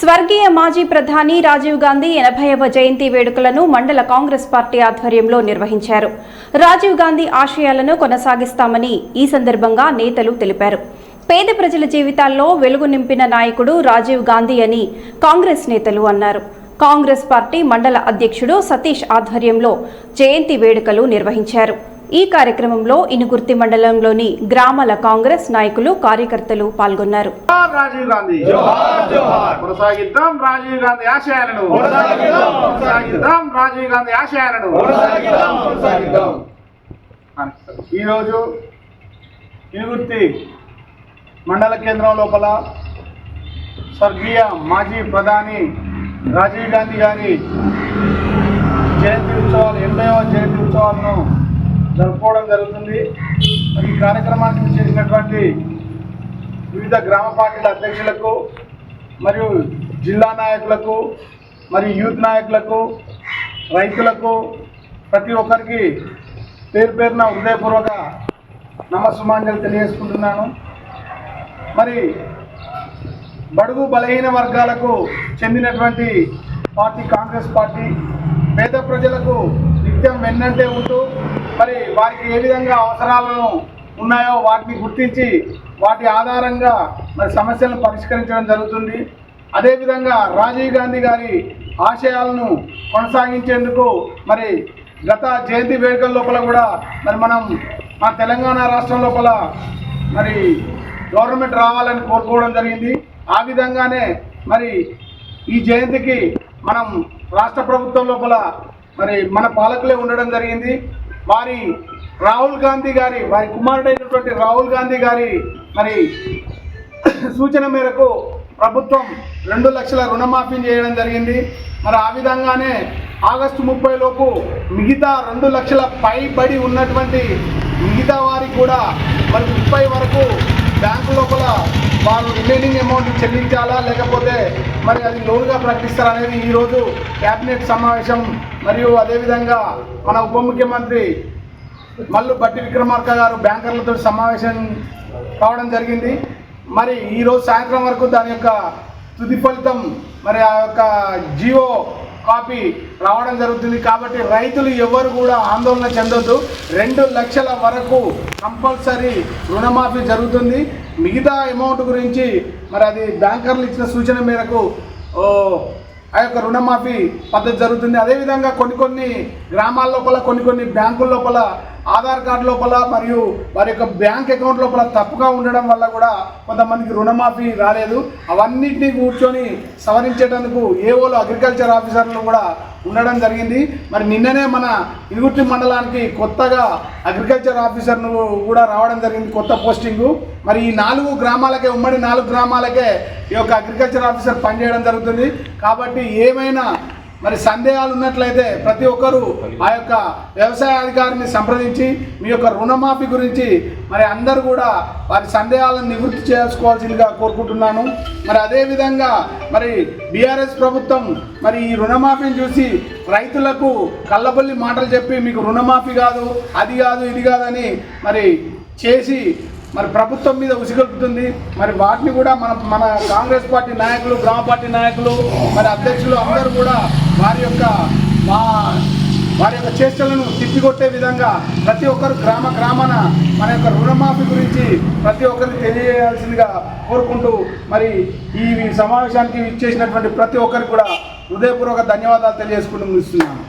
స్వర్గీయ మాజీ ప్రధాని రాజీవ్ గాంధీ ఎనభైవ జయంతి వేడుకలను మండల కాంగ్రెస్ పార్టీ ఆధ్వర్యంలో నిర్వహించారు. రాజీవ్ గాంధీ ఆశయాలను కొనసాగిస్తామని ఈ సందర్భంగా నేతలు తెలిపారు. పేద ప్రజల జీవితాల్లో వెలుగు నింపిన నాయకుడు రాజీవ్ గాంధీ అని కాంగ్రెస్ నేతలు అన్నారు. కాంగ్రెస్ పార్టీ మండల అధ్యక్షుడు సతీష్ ఆధ్వర్యంలో జయంతి వేడుకలు నిర్వహించారు. ఈ కార్యక్రమంలో ఇనుగుర్తి మండలంలోని గ్రామాల కాంగ్రెస్ నాయకులు కార్యకర్తలు పాల్గొన్నారు. రాజీవ్ గాంధీ. కొనసాగిద్దాం రాజీవ్ గాంధీ ఆశయాలను. కొనసాగిద్దాం. రాజీవ్ గాంధీ ఆశయాలను. ఈరోజు ఇనుగుర్తి మండల కేంద్రం లోపల స్వర్గీయ మాజీ ప్రధాని రాజీవ్ గాంధీ గారి జయంతి ఉత్సవాలు ఎనభైవ జయంతి ఉత్సవాలను జరుపుకోవడం జరుగుతుంది. మరి ఈ కార్యక్రమానికి చేసినటువంటి వివిధ గ్రామ పార్టీల అధ్యక్షులకు మరియు జిల్లా నాయకులకు మరియు యూత్ నాయకులకు రైతులకు ప్రతి ఒక్కరికి పేరు పేరున హృదయపూర్వక నమస్సుమాంజలు తెలియజేసుకుంటున్నాను. మరి బడుగు బలహీన వర్గాలకు చెందినటువంటి పార్టీ కాంగ్రెస్ పార్టీ పేద ప్రజలకు నిత్యం వెన్నంటే ఉంటూ మరి వారికి ఏ విధంగా అవసరాలను ఉన్నాయో వాటిని గుర్తించి వాటి ఆధారంగా మరి సమస్యలను పరిష్కరించడం జరుగుతుంది. అదేవిధంగా రాజీవ్ గాంధీ గారి ఆశయాలను కొనసాగించేందుకు మరి గత జయంతి వేడుకల లోపల కూడా మరి మనం మన తెలంగాణ రాష్ట్రం లోపల మరి గవర్నమెంట్ రావాలని కోరుకోవడం జరిగింది. ఆ విధంగానే మరి ఈ జయంతికి మనం రాష్ట్ర ప్రభుత్వం లోపల మరి మన పాలకులే ఉండడం జరిగింది. వారి రాహుల్ గాంధీ గారి వారి కుమారుడైనటువంటి రాహుల్ గాంధీ గారి మరి సూచన మేరకు ప్రభుత్వం రెండు లక్షల రుణమాఫీ చేయడం జరిగింది. మరి ఆ విధంగానే ఆగస్టు ముప్పై లోపు మిగతా రెండు లక్షల పైబడి ఉన్నటువంటి మిగతా వారికి కూడా మరి ముప్పై వరకు బ్యాంకు లోపల వాళ్ళు రిమైనింగ్ అమౌంట్ చెల్లించాలా? లేకపోతే మరి అది లోన్గా ప్రకటిస్తారా అనేది ఈరోజు క్యాబినెట్ సమావేశం. మరియు అదేవిధంగా మన ఉప ముఖ్యమంత్రి మల్లు బట్టి విక్రమార్క గారు బ్యాంకర్లతో సమావేశం కావడం జరిగింది. మరి ఈరోజు సాయంత్రం వరకు దాని యొక్క తుది ఫలితం మరి ఆ యొక్క జియో కాపీ రావడం జరుగుతుంది కాబట్టి రైతులు ఎవరు కూడా ఆందోళన చెందొద్దు. రెండు లక్షల వరకు కంపల్సరీ రుణమాఫీ జరుగుతుంది. మిగతా అమౌంట్ గురించి మరి అది బ్యాంకర్లు ఇచ్చిన సూచన మేరకు ఆ యొక్క రుణమాఫీ పద్ధతి జరుగుతుంది. అదేవిధంగా కొన్ని కొన్ని గ్రామాల లోపల కొన్ని కొన్ని బ్యాంకుల లోపల ఆధార్ కార్డు లోపల మరియు వారి యొక్క బ్యాంక్ అకౌంట్ లోపల తప్పుగా ఉండడం వల్ల కూడా కొంతమందికి రుణమాఫీ రాలేదు. అవన్నిటినీ కూర్చొని సవరించేటందుకు ఏఓలు అగ్రికల్చర్ ఆఫీసర్లు కూడా ఉండడం జరిగింది. మరి నిన్ననే మన ఇరుగుట్టి మండలానికి కొత్తగా అగ్రికల్చర్ ఆఫీసర్ను కూడా రావడం జరిగింది కొత్త పోస్టింగు. మరి ఈ నాలుగు గ్రామాలకే ఉమ్మడి నాలుగు గ్రామాలకే ఈ యొక్క అగ్రికల్చర్ ఆఫీసర్ పనిచేయడం జరుగుతుంది. కాబట్టి ఏమైనా మరి సందేహాలు ఉన్నట్లయితే ప్రతి ఒక్కరూ ఆ యొక్క వ్యవసాయ అధికారిని సంప్రదించి మీ యొక్క రుణమాఫీ గురించి మరి అందరూ కూడా వారి సందేహాలను నివృత్తి చేసుకోవాల్సిందిగా కోరుకుంటున్నాను. మరి అదేవిధంగా మరి బీఆర్ఎస్ ప్రభుత్వం మరి ఈ రుణమాఫీని చూసి రైతులకు కళ్ళబొల్లి మాటలు చెప్పి మీకు రుణమాఫీ కాదు అది కాదు ఇది కాదని మరి చేసి మరి ప్రభుత్వం మీద ఉసిగొలుపుతుంది. మరి వాటిని కూడా మన మన కాంగ్రెస్ పార్టీ నాయకులు గ్రామ పార్టీ నాయకులు మరి అధ్యక్షులు అందరూ కూడా వారి యొక్క మా వారి యొక్క చేష్టలను తిప్పికొట్టే విధంగా ప్రతి ఒక్కరు గ్రామ గ్రామాన మన యొక్క రుణమాఫీ గురించి ప్రతి ఒక్కరికి తెలియజేయాల్సిందిగా కోరుకుంటూ మరి ఈ సమావేశానికి ఇచ్చేసినటువంటి ప్రతి ఒక్కరికి కూడా హృదయపూర్వక ధన్యవాదాలు తెలియజేసుకుంటూ ముగిస్తున్నాను.